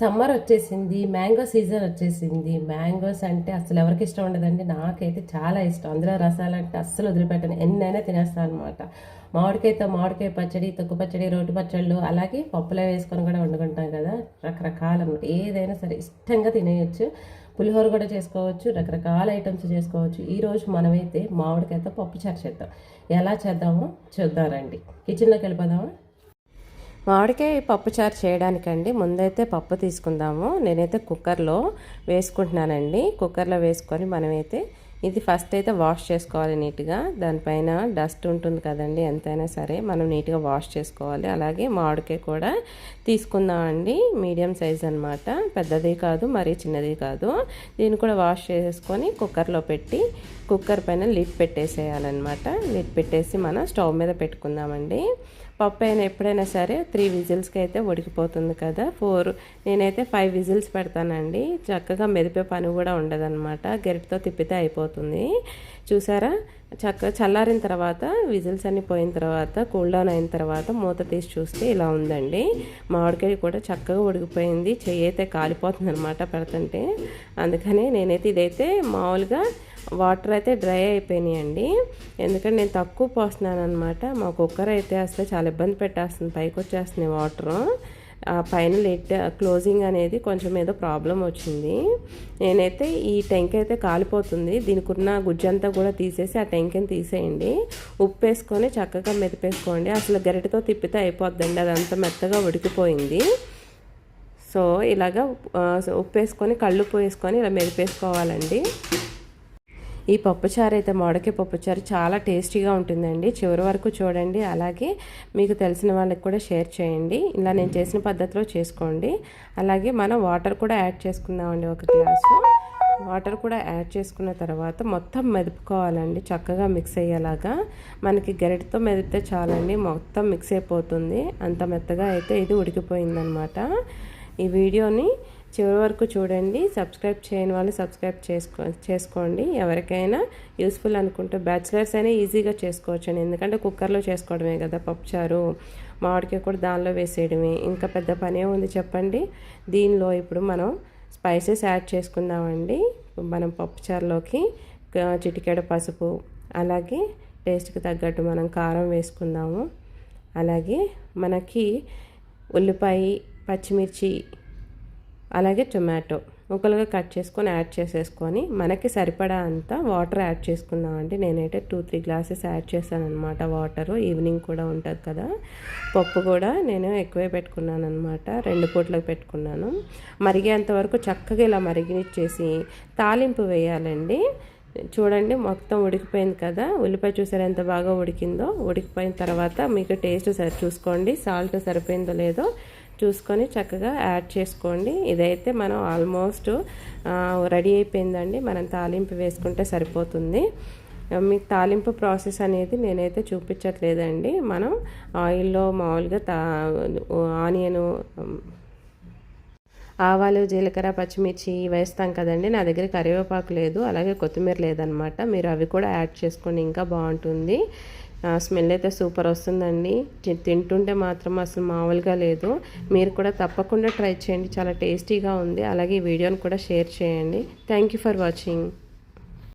Summer వచ్చేసింది mango season వచ్చేసింది. Mangoes అంటే అసలు ఎవరికి ఇష్టం ఉండదండి? నాకైతే చాలా ఇష్టం. అందులో రసాలు అంటే అస్సలు వదిలిపెట్టను. ఎన్నైనా తినేస్తాను అనమాట మామిడికాయతో మామిడికాయ పచ్చడి తొక్కు పచ్చడి రోటి పచ్చళ్ళు అలాగే పప్పులో వేసుకొని కూడా వండుకుంటాం కదా. రకరకాల అనమాట ఏదైనా సరే ఇష్టంగా తినేయచ్చు. పులిహోర కూడా చేసుకోవచ్చు. రకరకాల ఐటమ్స్ చేసుకోవచ్చు. ఈరోజు మనమైతే మామిడికాయతో పప్పు చారు చేద్దాం. ఎలా చేద్దామో చూద్దామండి కిచెన్లోకి వెళ్ళిపోదామా? మామిడికాయ పప్పుచారు చేయడానికండి. ముందైతే పప్పు తీసుకుందాము. నేనైతే కుక్కర్లో వేసుకుంటున్నానండి. కుక్కర్లో వేసుకొని మనమైతే ఇది ఫస్ట్ అయితే వాష్ చేసుకోవాలి నీట్గా. దానిపైన డస్ట్ ఉంటుంది కదండి ఎంతైనా సరే మనం నీట్గా వాష్ చేసుకోవాలి. అలాగే మామిడికాయ కూడా తీసుకుందామండి. మీడియం సైజ్ అనమాట పెద్దది కాదు మరీ చిన్నది కాదు. దీన్ని కూడా వాష్ చేసుకొని కుక్కర్లో పెట్టి కుక్కర్ పైన లిడ్ పెట్టేసేయాలన్నమాట. లిడ్ పెట్టేసి మనం స్టవ్ మీద పెట్టుకుందామండి. పప్పు అయినా ఎప్పుడైనా సరే త్రీ విజిల్స్కి అయితే ఉడికిపోతుంది కదా. ఫోర్ నేనైతే ఫైవ్ విజిల్స్ పెడతానండి. చక్కగా మెదిపే పని కూడా ఉండదన్నమాట. గరిటతో తిప్పితే అయిపోతుంది. చూసారా? చక్కగా చల్లారిన తర్వాత విజిల్స్ అన్ని పోయిన తర్వాత కూల్ డౌన్ అయిన తర్వాత మూత తీసి చూస్తే ఇలా ఉందండి. మామిడికాయ కూడా చక్కగా ఉడికిపోయింది. చెయ్యి అయితే కాలిపోతుంది అనమాట పెడుతుంటే. అందుకని నేనైతే ఇదైతే మామూలుగా వాటర్ అయితే డ్రై అయిపోయినాయండి. ఎందుకంటే నేను తక్కువ పోస్తున్నాను అనమాట మా కుక్కర్ అయితే అసలు చాలా ఇబ్బంది పెట్టేస్తుంది. పైకి వచ్చేస్తున్నాయి వాటరు. పైన లెట్ క్లోజింగ్ అనేది కొంచెం ఏదో ప్రాబ్లం వచ్చింది. నేనైతే ఈ టెంక్ అయితే కాలిపోతుంది. దీనికి ఉన్న గుజ్జంతా కూడా తీసేసి ఆ టెంక్ని తీసేయండి. ఉప్పు వేసుకొని చక్కగా మెదిపేసుకోండి. అసలు గరిటతో తిప్పితే అయిపోద్దండి. అదంతా మెత్తగా ఉడికిపోయింది. సో ఇలాగా ఉప్పు వేసుకొని కళ్ళు వేసుకొని ఇలా మెదిపేసుకోవాలండి. ఈ పప్పుచారు అయితే మామిడికాయ పప్పుచారు చాలా టేస్టీగా ఉంటుందండి. చివరి వరకు చూడండి. అలాగే మీకు తెలిసిన వాళ్ళకి కూడా షేర్ చేయండి. ఇలా నేను చేసిన పద్ధతిలో చేసుకోండి. అలాగే మనం వాటర్ కూడా యాడ్ చేసుకుందామండి ఒక గ్లాసు. వాటర్ కూడా యాడ్ చేసుకున్న తర్వాత మొత్తం మెదుపుకోవాలండి. చక్కగా మిక్స్ అయ్యేలాగా. మనకి గరిటతో మెదిపితే చాలండి. మొత్తం మిక్స్ అయిపోతుంది. అంత మెత్తగా అయితే ఇది ఉడికిపోయిందనమాట. ఈ వీడియోని చివరి వరకు చూడండి. సబ్స్క్రైబ్ చేయని వాళ్ళు సబ్స్క్రైబ్ చేసుకో చేసుకోండి. ఎవరికైనా యూస్ఫుల్ అనుకుంటే బ్యాచిలర్స్ అయినా ఈజీగా చేసుకోవచ్చండి. ఎందుకంటే కుక్కర్లో చేసుకోవడమే కదా పప్పుచారు. మామిడికాయ కూడా దానిలో వేసేయడమే. ఇంకా పెద్ద పనే ఉంది చెప్పండి. దీనిలో ఇప్పుడు మనం స్పైసెస్ యాడ్ చేసుకుందామండి. మనం పప్పుచారులోకి చిటికెడ పసుపు అలాగే టేస్ట్కి తగ్గట్టు మనం కారం వేసుకుందాము. అలాగే మనకి ఉల్లిపాయ పచ్చిమిర్చి అలాగే టొమాటో ముక్కలుగా కట్ చేసుకొని యాడ్ చేసేసుకొని మనకి సరిపడా అంత వాటర్ యాడ్ చేసుకున్నామండి నేనైతే టూ త్రీ గ్లాసెస్ యాడ్ చేశానమాట అనమాట వాటరు ఈవినింగ్ కూడా ఉంటుంది కదా. పప్పు కూడా నేను ఎక్కువే పెట్టుకున్నాను అనమాట రెండు పూట్లకు పెట్టుకున్నాను. మరిగేంత వరకు చక్కగా ఇలా మరిగినిచ్చేసి తాలింపు వేయాలండి. చూడండి మొత్తం ఉడికిపోయింది కదా. ఉల్లిపాయ చూసారు ఎంత బాగా ఉడికిందో. ఉడికిపోయిన తర్వాత మీకు టేస్ట్ సరి చూసుకోండి. సాల్ట్ సరిపోయిందో లేదో. చూసుకొని చక్కగా యాడ్ చేసుకోండి. ఇదైతే మనం ఆల్మోస్ట్ రెడీ అయిపోయిందండి. మనం తాలింపు వేసుకుంటే సరిపోతుంది. మీకు తాలింపు ప్రాసెస్ అనేది నేనైతే చూపించట్లేదండి. మనం ఆయిల్లో మామూలుగా తా ఆనియను ఆవాలు జీలకర్ర పచ్చిమిర్చి వేస్తాం కదండి. నా దగ్గర కరివేపాకు లేదు అలాగే కొత్తిమీర లేదనమాట. మీరు అవి కూడా యాడ్ చేసుకోండి ఇంకా బాగుంటుంది. స్మెల్ అయితే సూపర్ వస్తుందండి. తింటుంటే మాత్రం అసలు మామూలుగా లేదు. మీరు కూడా తప్పకుండా ట్రై చేయండి. చాలా టేస్టీగా ఉంది. అలాగే ఈ వీడియోని కూడా షేర్ చేయండి. Thank you for watching.